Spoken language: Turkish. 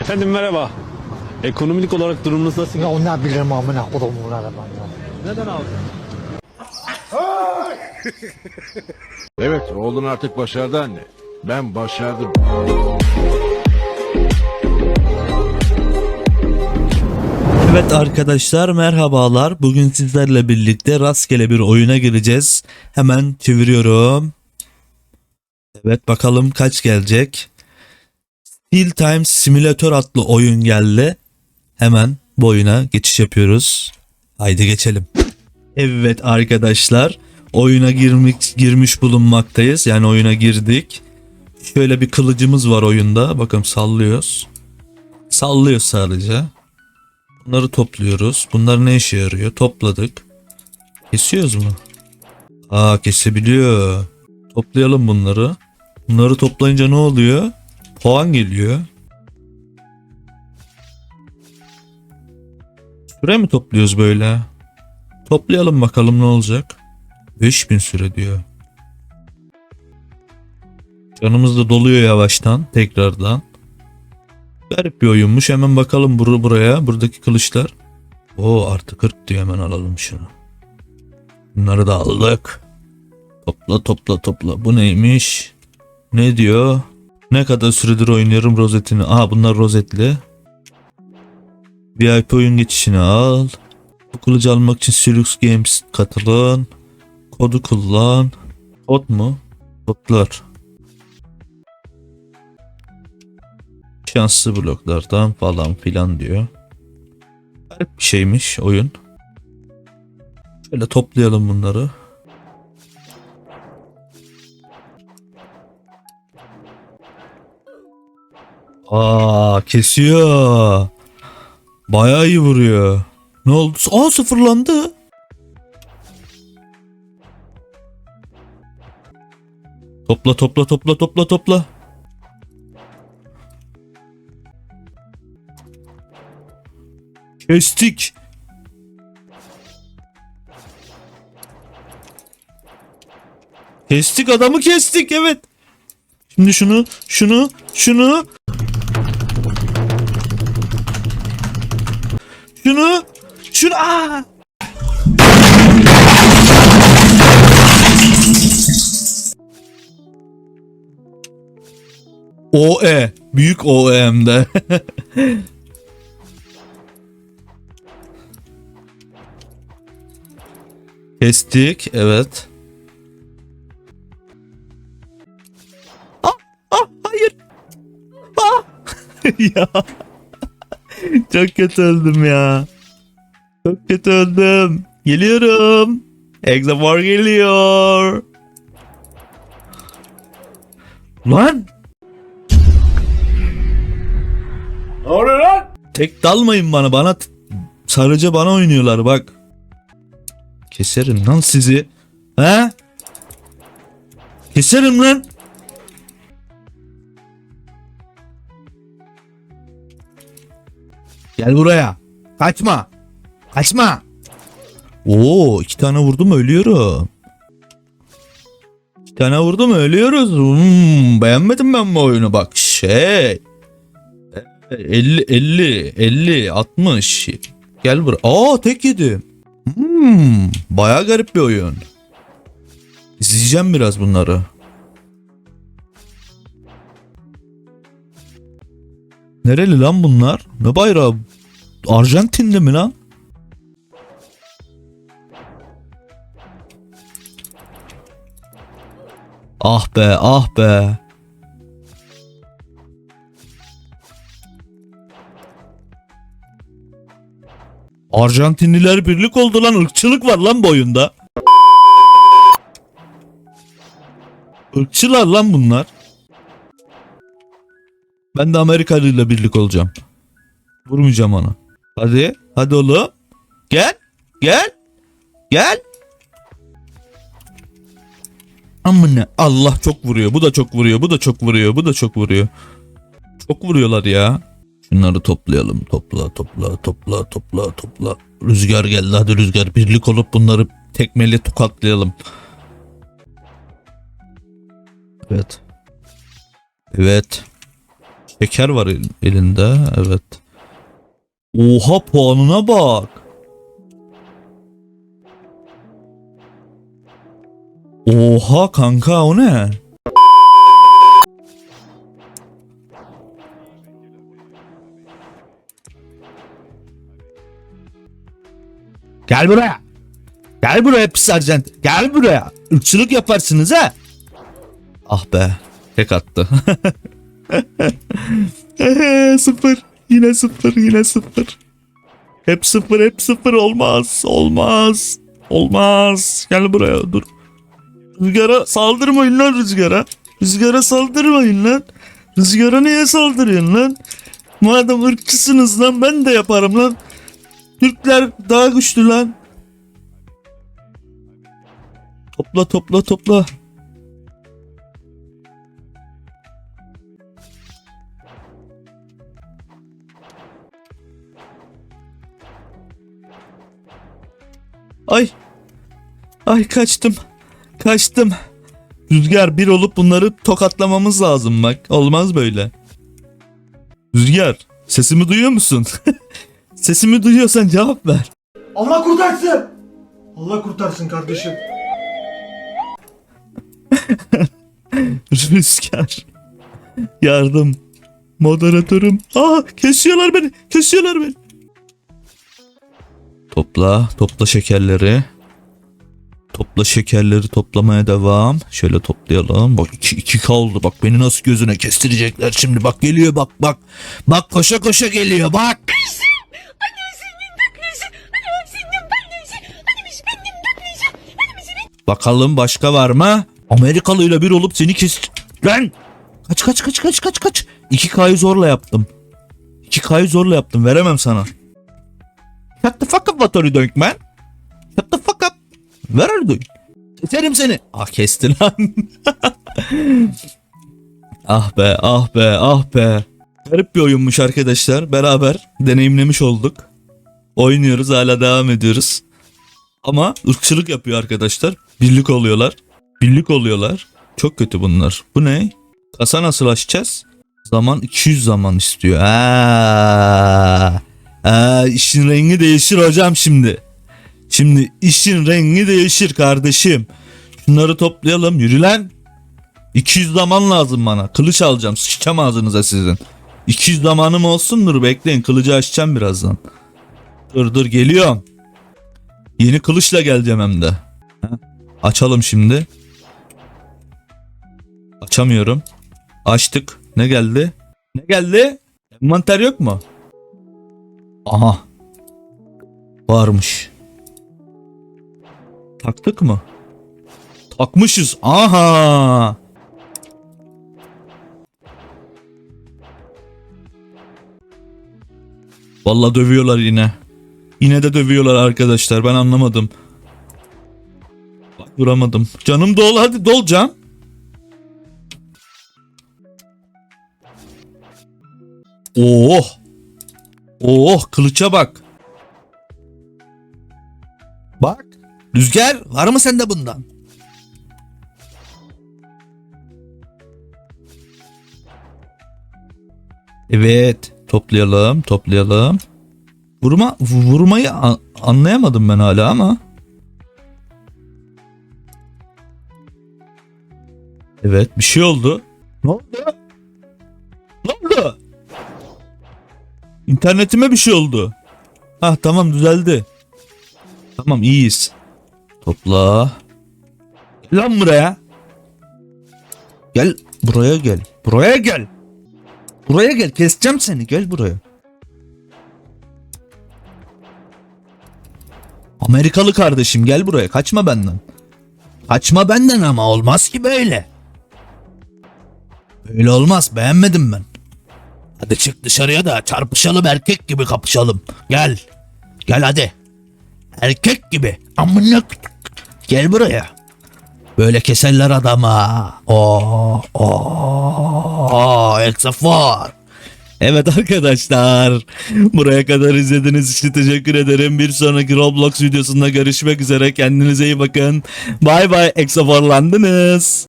Efendim merhaba. Ekonomik olarak durumunuz nasıl? Ya o ne bilirim amına kodumun adamı ya. Neden abi? Evet, oğlun artık başardı anne. Ben başardım. Evet arkadaşlar merhabalar. Bugün sizlerle birlikte rastgele bir oyuna gireceğiz. Hemen çeviriyorum. Evet bakalım kaç gelecek. Steel Time Simulator adlı oyun geldi. Hemen bu oyuna geçiş yapıyoruz. Haydi geçelim. Evet arkadaşlar oyuna girmiş, girmiş bulunmaktayız. Yani oyuna girdik. Şöyle bir kılıcımız var oyunda. Bakın sallıyoruz. Sallıyor sadece. Bunları topluyoruz. Bunlar ne işe yarıyor? Topladık. Kesiyoruz mu? Aa kesebiliyor. Toplayalım bunları. Bunları toplayınca ne oluyor? Puan geliyor. Süre mi topluyoruz böyle? Toplayalım bakalım ne olacak. 5000 süre diyor. Canımız da doluyor yavaştan tekrardan. Garip bir oyunmuş. Hemen bakalım bur buraya. Buradaki kılıçlar. Oo artı 40 diyor hemen alalım şunu. Bunları da aldık. Topla topla topla. Bu neymiş? Ne diyor? Ne kadar süredir oynuyorum rozetini. Aa bunlar rozetli. VIP oyun geçişini al. Bu kılıcı almak için Silux Games katılın. Kodu kullan. Kod mu? Kodlar. şanslı bloklardan falan filan diyor. Garip bir şeymiş oyun. Şöyle toplayalım bunları. Aa kesiyor. Bayağı iyi vuruyor. Ne oldu? Aa sıfırlandı. Topla topla topla topla topla. Kestik. Kestik adamı kestik evet. Şimdi şunu şunu şunu şunu şunu aa! OE büyük OEM'de. Kestik evet. Ah, ah, hayır. Ah. ya. Çok kötü öldüm ya. Çok kötü öldüm. Geliyorum. Exafor geliyor. Lan. Ne oluyor lan? Tek dalmayın bana. Bana sarıca bana oynuyorlar bak. Keserim lan sizi. He? Keserim lan. Gel buraya. Kaçma. Kaçma. Oo iki tane vurdum ölüyorum. İki tane vurdum ölüyoruz. Hmm, beğenmedim ben bu oyunu bak şey. 50 50 50 60 Gel buraya. Aa tek yedim. Hmm, baya garip bir oyun. İzleyeceğim biraz bunları. Nereli lan bunlar? Ne bayrağı? Arjantinli mi lan? Ah be ah be. Arjantinliler birlik oldu lan. ırkçılık var lan bu oyunda. Irkçılar lan bunlar. Ben de Amerikalı ile birlik olacağım. Vurmayacağım onu. Hadi. Hadi oğlum. Gel. Gel. Gel. Amına Allah çok vuruyor. Bu da çok vuruyor. Bu da çok vuruyor. Bu da çok vuruyor. Çok vuruyorlar ya. Şunları toplayalım. Topla topla topla topla topla. Rüzgar geldi hadi rüzgar. Birlik olup bunları tekmeyle tokatlayalım. Evet. Evet. Şeker var el- elinde. Evet. Oha puanına bak. Oha kanka o ne? Gel buraya. Gel buraya pis serjant. Gel buraya. Irkçılık yaparsınız ha. Ah be. Tek attı. sıfır. Yine sıfır. Yine sıfır. Hep sıfır. Hep sıfır. Olmaz. Olmaz. Olmaz. Gel buraya dur. Rüzgara saldırmayın lan rüzgara. Rüzgara saldırmayın lan. Rüzgara niye saldırıyorsun lan? Madem ırkçısınız lan ben de yaparım lan. Türkler daha güçlü lan. Topla topla topla. Ay. Ay kaçtım. Kaçtım. Rüzgar bir olup bunları tokatlamamız lazım bak. Olmaz böyle. Rüzgar sesimi duyuyor musun? sesimi duyuyorsan cevap ver. Allah kurtarsın. Allah kurtarsın kardeşim. Rüzgar. Yardım. Moderatörüm. Aa kesiyorlar beni. Kesiyorlar beni. Topla. Topla şekerleri. Topla şekerleri toplamaya devam. Şöyle toplayalım. Bak 2 2 kaldı. Bak beni nasıl gözüne kestirecekler şimdi. Bak geliyor bak bak. Bak koşa koşa geliyor bak. Bakalım başka var mı? Amerikalıyla bir olup seni kes... Lan! Kaç kaç kaç kaç kaç kaç. 2K'yı zorla yaptım. 2K'yı zorla yaptım. Veremem sana. Shut the fuck up what are you doing man? Shut the fuck up. Where are you doing? Keserim seni. Ah kesti lan. ah be ah be ah be. Garip bir oyunmuş arkadaşlar. Beraber deneyimlemiş olduk. Oynuyoruz hala devam ediyoruz. Ama ırkçılık yapıyor arkadaşlar. Birlik oluyorlar. Birlik oluyorlar. Çok kötü bunlar. Bu ne? Kasa nasıl açacağız? Zaman 200 zaman istiyor. Aa, aa, işin rengi değişir hocam şimdi. Şimdi işin rengi değişir kardeşim. Şunları toplayalım. Yürü lan. 200 zaman lazım bana. Kılıç alacağım. Sıçacağım ağzınıza sizin. 200 zamanım olsun dur bekleyin. Kılıcı açacağım birazdan. Dur dur geliyorum. Yeni kılıçla geleceğim hem de. Açalım şimdi. Açamıyorum. Açtık. Ne geldi? Ne geldi? Envanter yok mu? Aha. Varmış. Taktık mı? Takmışız. Aha. Vallahi dövüyorlar yine. Yine de dövüyorlar arkadaşlar. Ben anlamadım. Bak vuramadım. Canım dol hadi dol can. Oh. Oh kılıça bak. Bak. Rüzgar var mı sende bundan? Evet. Toplayalım, toplayalım. Vurma, vurmayı anlayamadım ben hala ama. Evet, bir şey oldu. Ne oldu? İnternetime bir şey oldu. Ah tamam düzeldi. Tamam iyiyiz. Topla. Lan buraya. Gel buraya gel. Buraya gel. Buraya gel keseceğim seni gel buraya. Amerikalı kardeşim gel buraya kaçma benden. Kaçma benden ama olmaz ki böyle. Böyle olmaz beğenmedim ben. Hadi çık dışarıya da çarpışalım erkek gibi kapışalım. Gel. Gel hadi. Erkek gibi. Amına Gel buraya. Böyle keserler adama. Oo, oo, eksafor. Evet arkadaşlar. Buraya kadar izlediğiniz için teşekkür ederim. Bir sonraki Roblox videosunda görüşmek üzere. Kendinize iyi bakın. Bay bay eksaforlandınız.